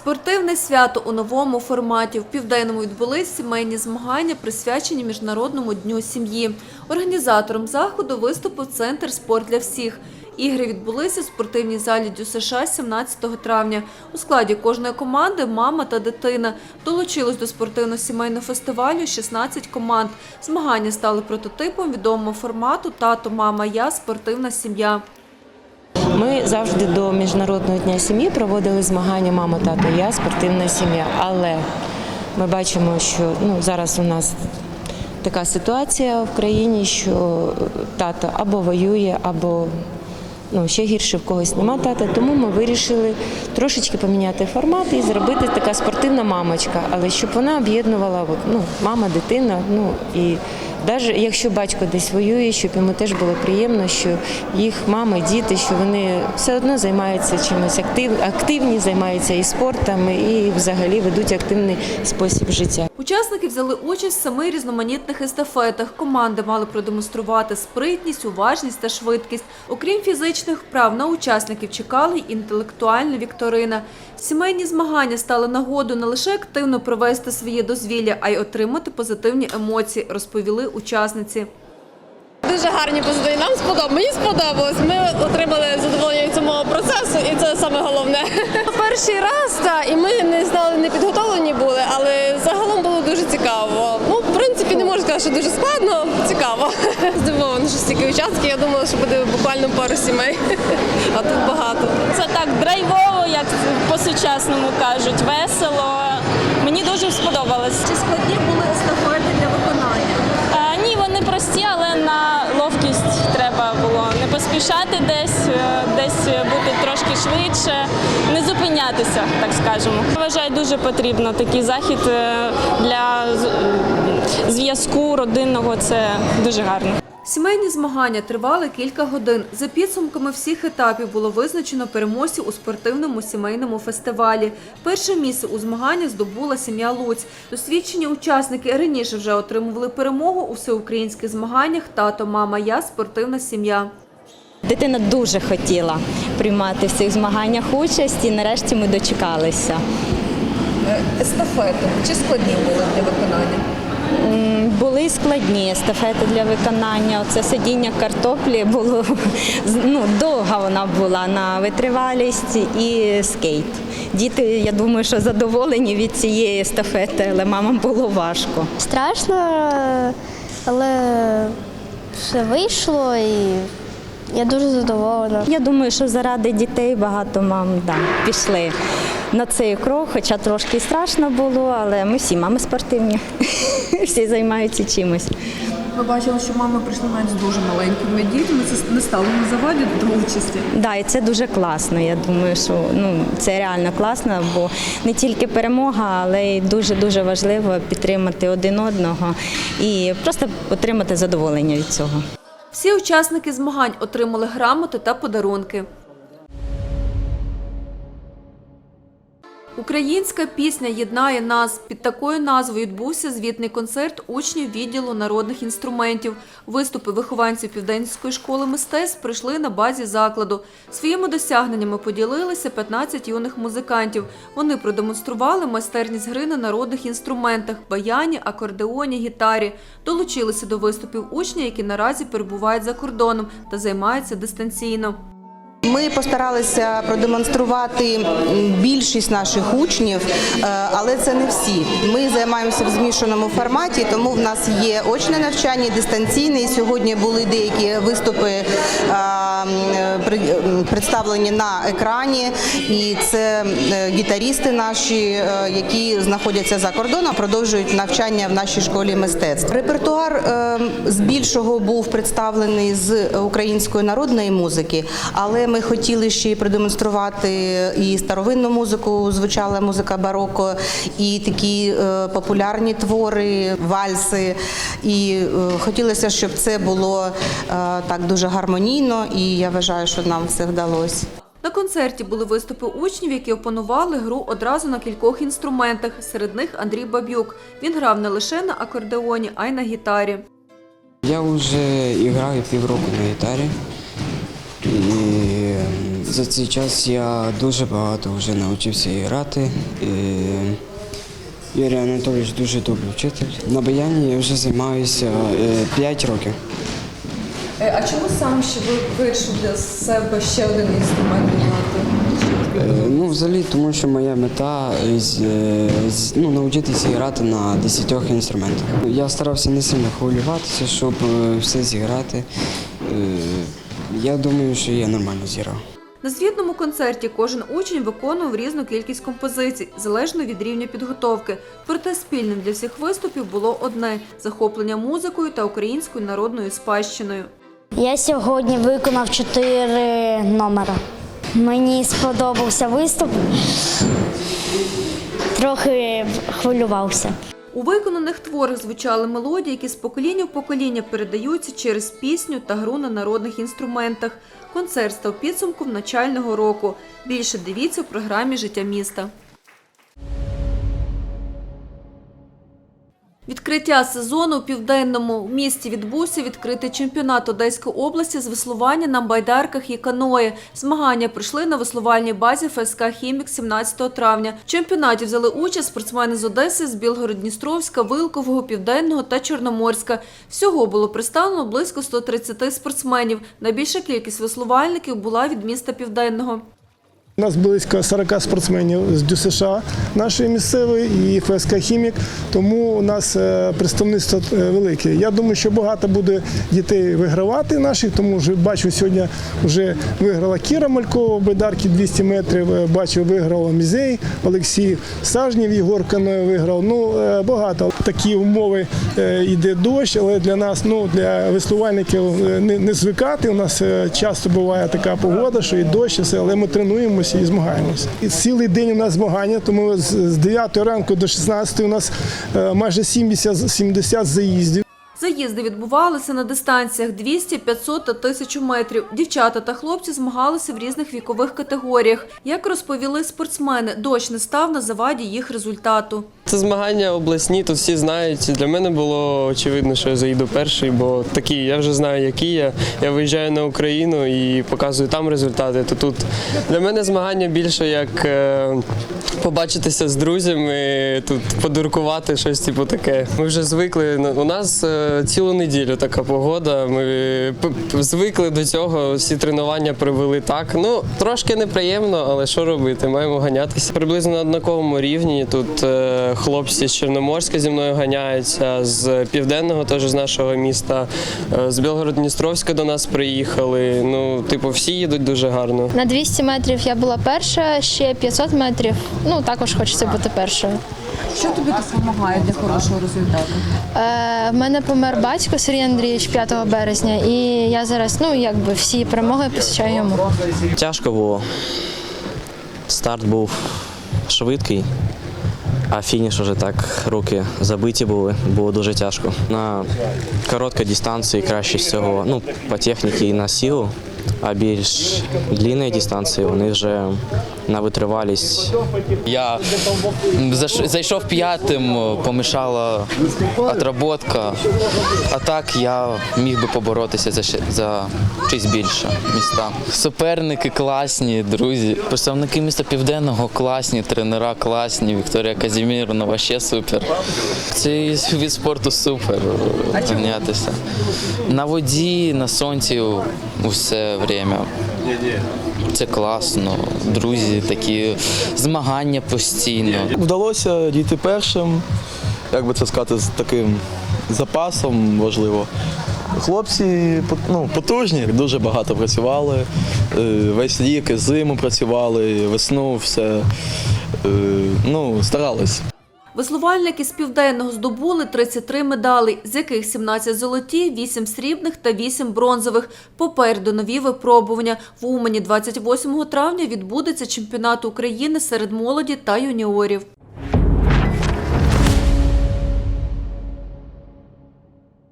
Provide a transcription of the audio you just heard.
Спортивне свято у новому форматі. В південному відбулись сімейні змагання, присвячені Міжнародному дню сім'ї. Організатором заходу виступив Центр Спорт для всіх. Ігри відбулися в спортивній залі США 17 травня. У складі кожної команди мама та дитина. Долучилось до спортивно-сімейного фестивалю 16 команд. Змагання стали прототипом відомого формату Тато, мама, я спортивна сім'я. Ми завжди до міжнародного дня сім'ї проводили змагання Мама, тато, я спортивна сім'я. Але ми бачимо, що ну зараз у нас така ситуація в країні, що тато або воює, або ну ще гірше в когось нема тата. Тому ми вирішили трошечки поміняти формат і зробити така спортивна мамочка, але щоб вона об'єднувала ну, мама, дитина. Ну і навіть якщо батько десь воює, щоб йому теж було приємно, що їх мами, діти, що вони все одно займаються чимось актив, активні, займаються і спортом, і взагалі ведуть активний спосіб життя. Учасники взяли участь в семи різноманітних естафетах. Команди мали продемонструвати спритність, уважність та швидкість. Окрім фізичних вправ, на учасників чекали й інтелектуальна вікторина. Сімейні змагання стали нагодою не лише активно провести своє дозвілля, а й отримати позитивні емоції, розповіли учасниці. Дуже гарні позитивні. Нам сподобалось. Мені сподобалось. Ми отримали задоволення від цього процесу, і це саме головне. Перший раз, так, і ми не знали, не підготовлені були, але загалом було дуже цікаво. Ну, в принципі, не можу сказати, що дуже складно, цікаво. Здивована, що стільки учасників. Я думала, що буде буквально пару сімей, а тут багато. Це так драйвово, як по-сучасному кажуть, весело. Мені дуже сподобалось. Чи складні були естафети на ловкість треба було не поспішати десь, е, десь бути трошки швидше, не зупинятися, так скажемо. Вважаю, дуже потрібно такий захід е, для зв'язку родинного. Це дуже гарно. Сімейні змагання тривали кілька годин. За підсумками всіх етапів було визначено переможців у спортивному сімейному фестивалі. Перше місце у змаганнях здобула сім'я Луць. Досвідчені учасники раніше вже отримували перемогу у всеукраїнських змаганнях Тато, мама, я спортивна сім'я. Дитина дуже хотіла приймати в цих змаганнях участь і нарешті ми дочекалися. Естафети чи складні були для виконання? Були складні естафети для виконання. Це сидіння картоплі було ну, довга вона була на витривалість і скейт. Діти, я думаю, що задоволені від цієї естафети, але мамам було важко. Страшно, але все вийшло і я дуже задоволена. Я думаю, що заради дітей багато мам да, пішли на цей крок, хоча трошки і страшно було, але ми всі мами спортивні, всі займаються чимось. Ми бачили, що мами прийшли навіть з дуже маленькими дітьми. Це не стало на заваді до участі. Да, і це дуже класно. Я думаю, що ну це реально класно, бо не тільки перемога, але й дуже дуже важливо підтримати один одного і просто отримати задоволення від цього. Всі учасники змагань отримали грамоти та подарунки. Українська пісня єднає нас. Під такою назвою відбувся звітний концерт учнів відділу народних інструментів. Виступи вихованців Південської школи мистецтв прийшли на базі закладу. Своїми досягненнями поділилися 15 юних музикантів. Вони продемонстрували майстерність гри на народних інструментах баяні, акордеоні, гітарі. Долучилися до виступів учні, які наразі перебувають за кордоном та займаються дистанційно. Ми постаралися продемонструвати більшість наших учнів, е, але це не всі. Ми займаємося в змішаному форматі, тому в нас є очне навчання, дистанційне. Сьогодні були деякі виступи е, представлені на екрані. І це е, гітарісти наші, які знаходяться за кордоном, продовжують навчання в нашій школі мистецтв. Репертуар е, збільшого був представлений з української народної музики, але ми хотіли ще продемонструвати і старовинну музику, звучала музика бароко, і такі е, популярні твори, вальси. І е, хотілося, щоб це було е, так дуже гармонійно, і я вважаю, що нам це вдалося. На концерті були виступи учнів, які опанували гру одразу на кількох інструментах. Серед них Андрій Бабюк. Він грав не лише на акордеоні, а й на гітарі. Я уже играю півроку на гітарі. І За цей час я дуже багато вже навчився грати. І Юрій Анатолійович дуже добрий вчитель. На баяні я вже займаюся 5 років. А чому саме ще ви вирішили для себе ще один інструмент грати? Е, Ну, взагалі, тому що моя мета е, е, ну, навчитися грати на 10 інструментах. Я старався не сильно хвилюватися, щоб е, все зіграти. Е, Я думаю, що я нормально зіграв. На звітному концерті кожен учень виконував різну кількість композицій, залежно від рівня підготовки. Проте спільним для всіх виступів було одне захоплення музикою та українською народною спадщиною. Я сьогодні виконав чотири номера. Мені сподобався виступ. Трохи хвилювався. У виконаних творах звучали мелодії, які з покоління в покоління передаються через пісню та гру на народних інструментах. Концерт став підсумком начального року. Більше дивіться в програмі Життя міста. Відкриття сезону у південному місті відбувся відкритий чемпіонат Одеської області з веслування на байдарках і каної. Змагання пройшли на веслувальній базі ФСК Хімік 17 травня. В чемпіонаті взяли участь спортсмени з Одеси, з Білгород-Дністровська, Вилкового, Південного та Чорноморська. Всього було представлено близько 130 спортсменів. Найбільша кількість веслувальників була від міста Південного. У нас близько 40 спортсменів з ДЮСШ нашої місцевої і ФСК Хімік, тому у нас е, представництво е, велике. Я думаю, що багато буде дітей вигравати наших, тому вже бачу, сьогодні вже виграла Кіра Малькова в байдарки 200 метрів. е, Бачу, виграв Мізей, Олексій Сажнів, Єгор Каноє виграв. Ну, багато. Такі умови йде дощ, але для нас, ну, для веслувальників не, звикати. У нас часто буває така погода, що і дощ, але ми тренуємося і змагаємося. І цілий день у нас змагання, тому з з 9 ранку до 16 у нас е, майже 70, 70 заїздів. Заїзди відбувалися на дистанціях 200, 500 та 1000 метрів. Дівчата та хлопці змагалися в різних вікових категоріях. Як розповіли спортсмени, дощ не став на заваді їх результату. Це змагання обласні, тут всі знають. Для мене було очевидно, що я заїду перший, бо такі, я вже знаю, які я. Я виїжджаю на Україну і показую там результати. То тут для мене змагання більше як е, побачитися з друзями, тут подуркувати, щось типу таке. Ми вже звикли. У нас е, цілу неділю така погода. Ми звикли до цього. Всі тренування привели так. Ну трошки неприємно, але що робити? Маємо ганятися. Приблизно на однаковому рівні. Тут е, хлопці з Чорноморська зі мною ганяються, з південного, теж з нашого міста, е, з Білгород-Дністровська до нас приїхали. Ну, типу, всі їдуть дуже гарно. На 200 метрів я була перша, ще 500 метрів. Ну також хочеться бути першою. Що тобі допомагає для хорошого результату? Е, в мене помер батько Сергій Андрійович 5 березня, і я зараз, ну якби всі перемоги посвячаю йому. Тяжко було. Старт був швидкий, а фініш уже так руки забиті були, було дуже тяжко. На короткій дистанції краще всього, ну, по техніці і на силу, а більш длинної дистанції вони вже на витривалість. Я зайшов п'ятим, помішала отработка. А так я міг би поборотися за, за щось більше міста. Суперники класні, друзі. Представники міста Південного класні, тренера класні, Вікторія Казімірова ще супер. Цей від спорту супер ганятися. На воді, на сонці усе время. Це класно, друзі, такі змагання постійно. Вдалося дійти першим, як би це сказати, з таким запасом можливо. Хлопці ну, потужні, дуже багато працювали. Е, Весь рік, зиму працювали, весну, все. Е, Ну, старались. Веслувальники з південного здобули 33 медалі, з яких 17 золоті, 8 срібних та 8 бронзових. Попереду нові випробування. В Умані 28 травня відбудеться чемпіонат України серед молоді та юніорів.